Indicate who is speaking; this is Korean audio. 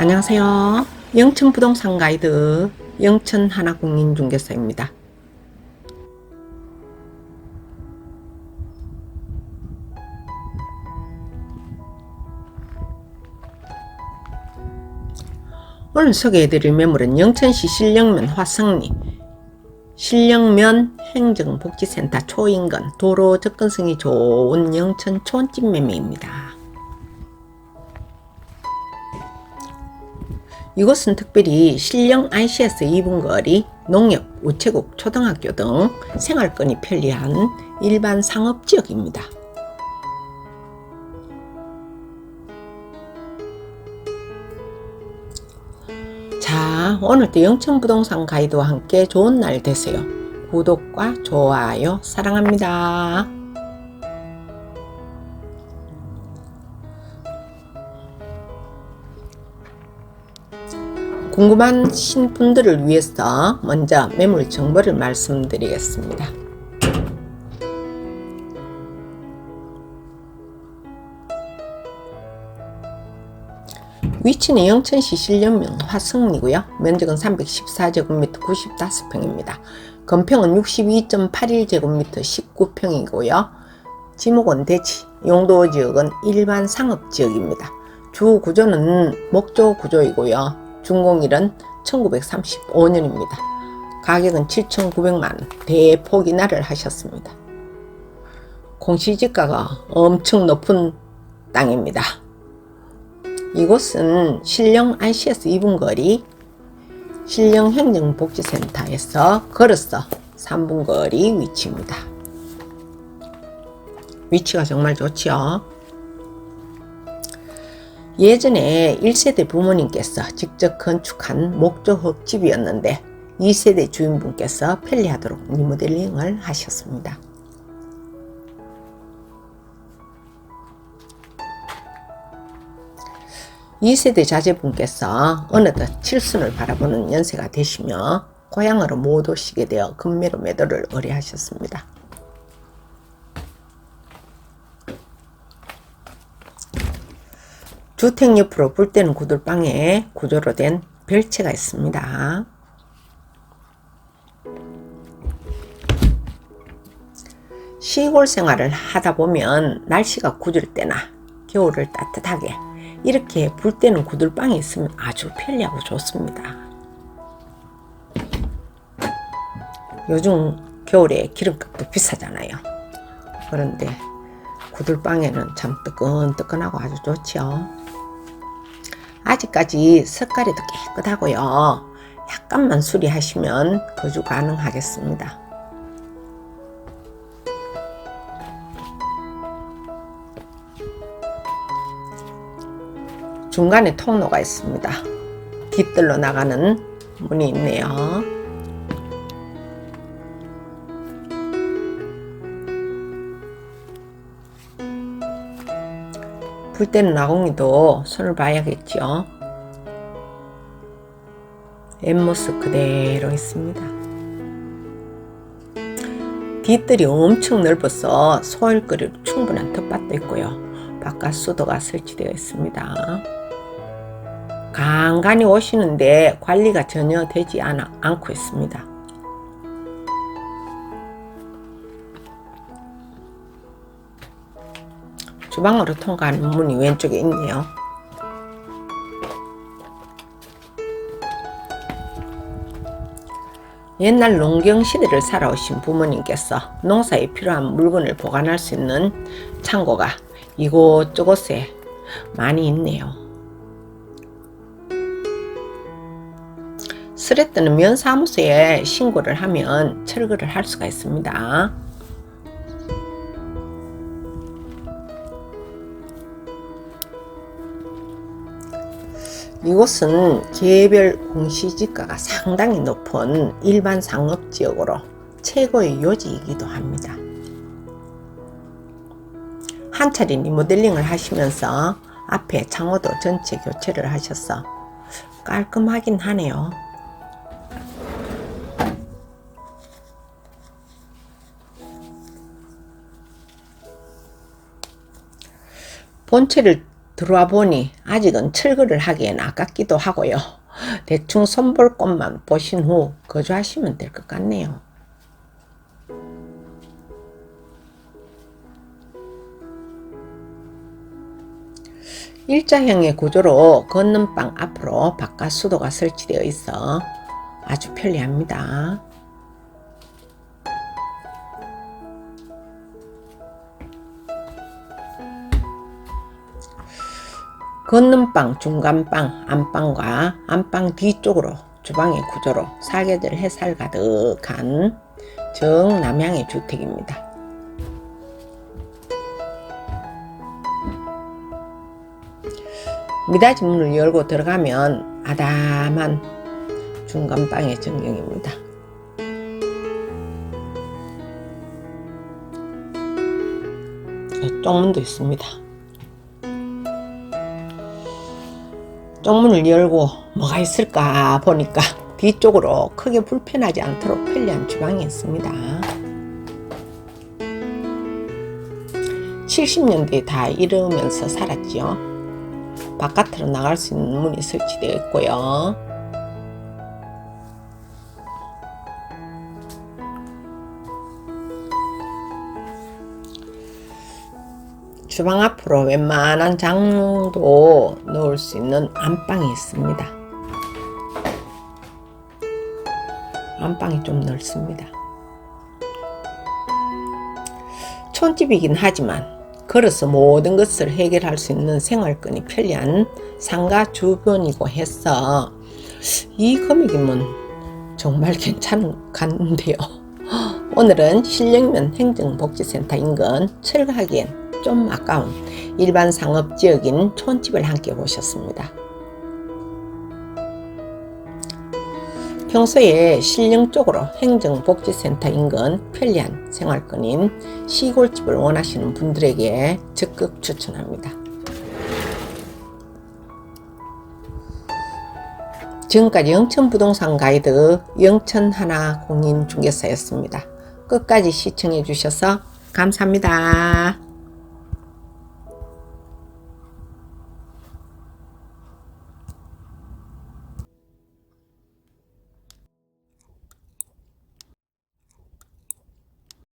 Speaker 1: 안녕하세요. 영천 부동산 가이드 영천 하나공인 중개사입니다. 오늘 소개해드릴 매물은 영천시 신령면 화성리 신령면 행정복지센터 초인근 도로 접근성이 좋은 영천 촌집 매매입니다. 이곳은 특별히 신령 ICS 2분 거리, 농협, 우체국, 초등학교 등 생활권이 편리한 일반 상업 지역입니다. 자, 오늘도 영천부동산 가이드와 함께 좋은 날 되세요. 구독과 좋아요 사랑합니다. 궁금하신 분들을 위해서 먼저 매물 정보를 말씀드리겠습니다. 위치는 영천시 신령면 화성리고요. 면적은 314제곱미터 95평입니다. 건평은 62.81제곱미터 19평이고요. 지목은 대지, 용도 지역은 일반 상업 지역입니다. 주 구조는 목조 구조이고요. 준공일은 1935년입니다. 가격은 7,900만 원, 대폭 인하를 하셨습니다. 공시지가가 엄청 높은 땅입니다. 이곳은 신령 ICS 2분 거리 신령 행정복지센터에서 걸어서 3분 거리 위치입니다. 위치가 정말 좋지요. 예전에 1세대 부모님께서 직접 건축한 목조 흙 집이었는데 2세대 주인분께서 편리하도록 리모델링을 하셨습니다. 2세대 자제분께서 어느덧 칠순을 바라보는 연세가 되시며 고향으로 못 오시게 되어 금매로 매도를 의뢰하셨습니다. 주택 옆으로 불 때는 구들방에 구조로 된 별채가 있습니다. 시골 생활을 하다 보면 날씨가 굳을 때나 겨울을 따뜻하게 이렇게 불 때는 구들방이 있으면 아주 편리하고 좋습니다. 요즘 겨울에 기름값도 비싸잖아요. 그런데 구들방에는 참 뜨끈뜨끈하고 아주 좋죠. 아직까지 색깔이 더 깨끗하고요. 약간만 수리하시면 거주 가능하겠습니다. 중간에 통로가 있습니다. 뒷뜰로 나가는 문이 있네요. 불 때는 나공이도 손을 봐야겠죠. 엠모스 그대로 있습니다. 뒷뜰이 엄청 넓어서 소일거리로 충분한 텃밭도 있고요. 바깥 수도가 설치되어 있습니다. 간간히 오시는데 관리가 전혀 되지 않아, 않고 있습니다. 주방으로 통과하는 문이 왼쪽에 있네요. 옛날 농경 시대를 살아오신 부모님께서 농사에 필요한 물건을 보관할 수 있는 창고가 이곳저곳에 많이 있네요. 스레트는 면사무소에 신고를 하면 철거를 할 수가 있습니다. 이곳은 개별 공시지가가 상당히 높은 일반 상업지역으로 최고의 요지이기도 합니다. 한 차례 리모델링을 하시면서 앞에 창호도 전체 교체를 하셔서 깔끔하긴 하네요. 본체를 들어와 보니 아직은 철거를 하기엔 아깝기도 하고요. 대충 손볼 곳만 보신 후 거주하시면 될 것 같네요. 일자형의 구조로 걷는 방 앞으로 바깥 수도가 설치되어 있어 아주 편리합니다. 걷는 방, 중간 방, 안방과 안방 뒤쪽으로 주방의 구조로 사계절 햇살 가득한 정남향의 주택입니다. 미닫이 문을 열고 들어가면 아담한 중간방의 전경입니다. 쪽문도 있습니다. 쪽문을 열고 뭐가 있을까 보니까 뒤쪽으로 크게 불편하지 않도록 편리한 주방이 있습니다. 70년대에 다 이러면서 살았지요. 바깥으로 나갈 수 있는 문이 설치되어 있고요. 주방 앞으로 웬만한 장롱도 넣을 수 있는 안방이 있습니다. 안방이 좀 넓습니다. 촌집이긴 하지만 걸어서 모든 것을 해결할 수 있는 생활권이 편리한 상가 주변이고 해서 이 금액이면 정말 괜찮은 같는데요. 오늘은 신령면 행정복지센터 인근 철거하기엔 좀 아까운 일반 상업 지역인 촌집을 함께 보셨습니다. 평소에 신령 쪽으로 행정복지센터 인근 편리한 생활권인 시골집을 원하시는 분들에게 적극 추천합니다. 지금까지 영천부동산 가이드 영천하나 공인중개사였습니다. 끝까지 시청해 주셔서 감사합니다.